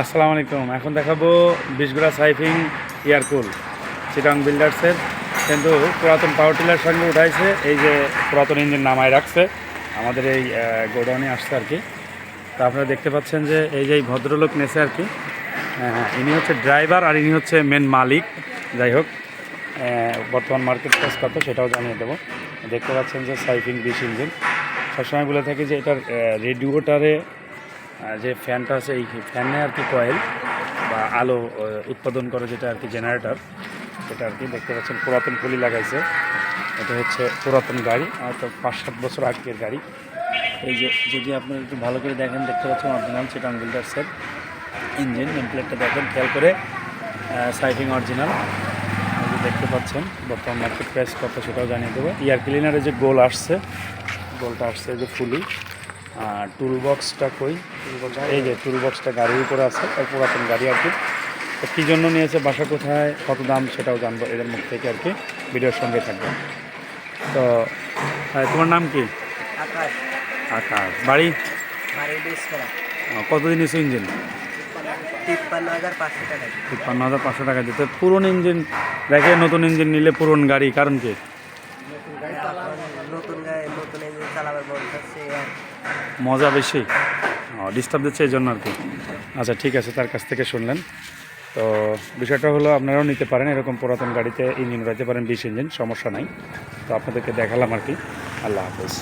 আসসালামু আলাইকুম। এখন দেখাবো বিশগুড়া সাইফিং এয়ারকুল চিটাং বিল্ডার্সের। কিন্তু পুরাতন পাওয়ার টিলার সঙ্গে উঠাইছে এই যে পুরাতন ইঞ্জিন নামায় রাখছে। আমাদের এই গোডাউনে আসছে আর কি। তো আপনারা দেখতে পাচ্ছেন যে এই যে ভদ্রলোক নেছে আর কি। হ্যাঁ, ইনি হচ্ছে ড্রাইভার আর ইনি হচ্ছে মেন মালিক। যাই হোক বর্তমান মার্কেট প্রাইস কত সেটাও জানিয়ে দেবো। দেখতে পাচ্ছেন যে সাইফিং বিশ ইঞ্জিন সবসময় বলে থাকি যে এটার রেডিওটারে যে ফ্যানটা আছে, এই ফ্যানে আর কি কয়েল বা আলো উৎপাদন করে যেটা আর কি জেনারেটর এটা আর কি দেখতে পাচ্ছেন পুরাতন পুলি লাগাইছে। এটা হচ্ছে পুরাতন গাড়ি, হয়তো পাঁচ সাত বছর আগের গাড়ি। এই যে, যদি আপনারা একটু ভালো করে দেখেন, দেখতে পাচ্ছেন অরিজিনাল সেটা বিল্ডার্সের ইঞ্জিন নেমপ্লেটটা দেখেন, খেয়াল করে সাইটিং অরিজিনাল দেখতে পাচ্ছেন, বর্তমান মার্কেট প্রাইস কত সেটাও জানিয়ে দেবো। ইয়ার ক্লিনারে যে গোল আসছে গোলটা আসছে যে ফুলি। আর টুল বক্সটা কই? এই যে টুল বক্সটা গাড়ির উপরে আছে আর পুরাতন গাড়ি আর কি। তো কী জন্য নিয়েছে বাসা কোথায় কত দাম সেটাও জানব এদের মুখ থেকে আর কি ভিডিওর সঙ্গে থাকবে তো তোমার নাম কি? আকাশ। আকাশ। বাড়ি? কতদিন এসে ইঞ্জিন? তিপ্পান্ন হাজার পাঁচশো টাকা। দিতে পুরনো ইঞ্জিন দেখে নতুন ইঞ্জিন নিলে পুরন গাড়ি কারণ কি? মজা বেশি? ডিস্টার্ব দিচ্ছে এই জন্য আর কি। আচ্ছা ঠিক আছে, তার কাছ থেকে শুনলেন। তো বিষয়টা হলো, আপনারাও নিতে পারেন এরকম পুরাতন গাড়িতে ইঞ্জিন রাখতে পারেন বিশ ইঞ্জিন, সমস্যা নাই। তো আপনাদেরকে দেখালাম আর কি। আল্লাহ হাফেজ।